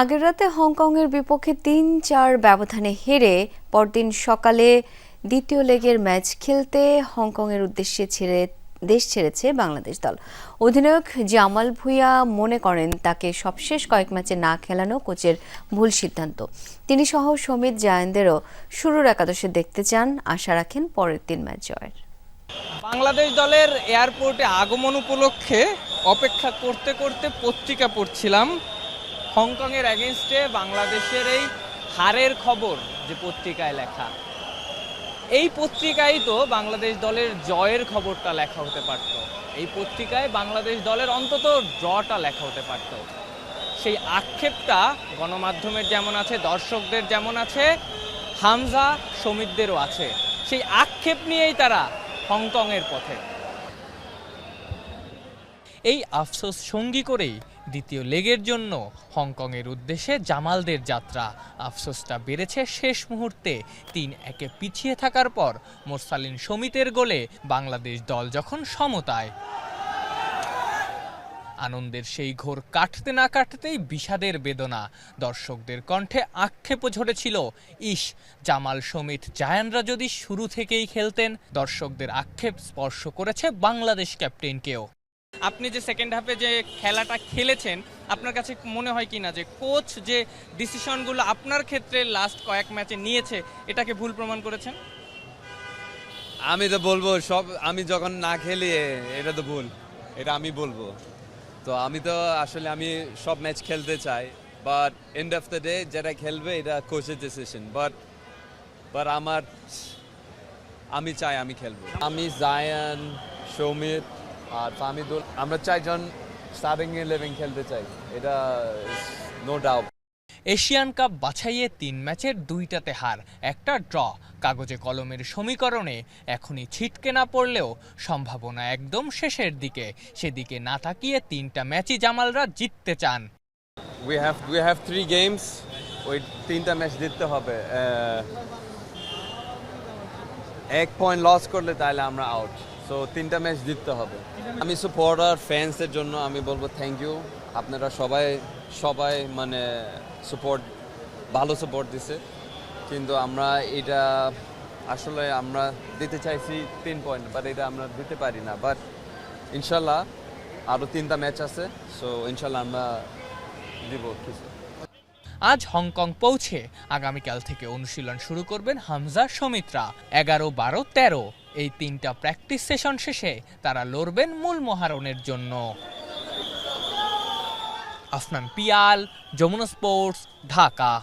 আগের রাতে হংকংয়ের বিপক্ষে তিন চার ব্যবধানে হেরে পরদিন সকালে দ্বিতীয় লেগের ম্যাচ খেলতে হংকংয়ের উদ্দেশ্যে ছেড়ে, দেশ ছেড়েছে বাংলাদেশ দল। অধিনায়ক জামাল ভুঁইয়া মনে করেন তাকে সবশেষ কয়েক ম্যাচে না খেলানো কোচের ভুল সিদ্ধান্ত। তিনি সহ সমিত জায়েন্দেরও শুরুর একাদশে দেখতে চান, আশা রাখেন পরের তিন ম্যাচ জয়ের। বাংলাদেশ দলের এয়ারপোর্টে আগমন উপলক্ষে অপেক্ষা করতে করতে পত্রিকা পড়ছিলাম। হংকংয়ের অ্যাগেনস্টে বাংলাদেশের এই হারের খবর যে পত্রিকায় লেখা। এই পত্রিকায় তো বাংলাদেশ দলের জয়ের খবরটা লেখা হতে পারত। এই পত্রিকায় বাংলাদেশ দলের অন্তত ড্রটা লেখা হতে পারত। সেই আক্ষেপটা গণমাধ্যমের যেমন আছে, দর্শকদের যেমন আছে, হামজা সমিতদেরও আছে। সেই আক্ষেপ নিয়েই তারা হংকংয়ের পথে। এই আফসোস সঙ্গী করেই দ্বিতীয় লেগের জন্য হংকংয়ের উদ্দেশ্যে জামালদের যাত্রা। আফসোসটা বেড়েছে শেষ মুহূর্তে। তিন একে পিছিয়ে থাকার পর মোরসালিন সমিতের গোলে বাংলাদেশ দল যখন সমতায়। আনন্দের সেই ঘোর কাটতে না কাটতেই বিষাদের বেদনা দর্শকদের কণ্ঠে আক্ষেপও ঝরেছিল। ইস, জামাল সমিত জায়ানরা যদি শুরু থেকেই খেলতেন, দর্শকদের আক্ষেপ স্পর্শ করেছে বাংলাদেশ ক্যাপ্টেনকেও। আপনি যে সেকেন্ড হাফে যে খেলাটা খেলেছেন আপনার কাছে মনে হয় কি না যে কোচ যে ডিসিশনগুলো আপনার ক্ষেত্রে লাস্ট কয়েক ম্যাচে নিয়েছে এটাকে ভুল প্রমাণ করেছেন? আমি তো বলব সব আমি যখন না খেলি এটা তো ভুল। এটা আমি বলব। তো আমি তো আসলে আমি সব ম্যাচ খেলতে চাই but end of the day যেটা খেলবে এটা কোচের ডিসিশন বাট বাট আমার আমি চাই আমি খেলব। আমি জায়ান সৌমিত আর ফামিদুল আমরা চারজন স্টার্টিং ইলেভেন খেলতে চাই। এটা নো ডাউট এশিয়ান কাপ বাছাইয়ে তিন ম্যাচের দুইটাতে হার একটা ড্র। কাগজে কলমের সমীকরণে এখনই ছিটকে না পড়লেও সম্ভাবনা একদম শেষের দিকে। সেদিকে না তাকিয়ে তিনটা ম্যাচই জামালরা জিততে চান। We have we have three games ওই তিনটা ম্যাচ জিততে হবে। এক পয়েন্ট লস করলে তাহলে আমরা আউট সো তিনটা ম্যাচ জিততে হবে। আমি সাপোর্টার ফ্যান্সের জন্য আমি বলব থ্যাংক ইউ আপনারা সবাই সবাই মানে সাপোর্ট ভালো সাপোর্ট দিছে। কিন্তু আমরা এটা আসলে আমরা দিতে চাইছি তিন পয়েন্ট বাট এটা আমরা দিতে পারি না। বাট ইনশাল্লাহ আরও তিনটা ম্যাচ আছে। সো ইনশাল্লাহ আমরা দিব কিছু। আজ হংকং পৌঁছে আগামীকাল থেকে অনুশীলন শুরু করবেন হামজা সমিত্রা। এগারো, বারো, তেরো। এই তিনটা প্র্যাকটিস সেশন শেষে তারা লড়বেন মূল মহারণের জন্য। আফনান পিয়াল, যমুনা স্পোর্টস ঢাকা।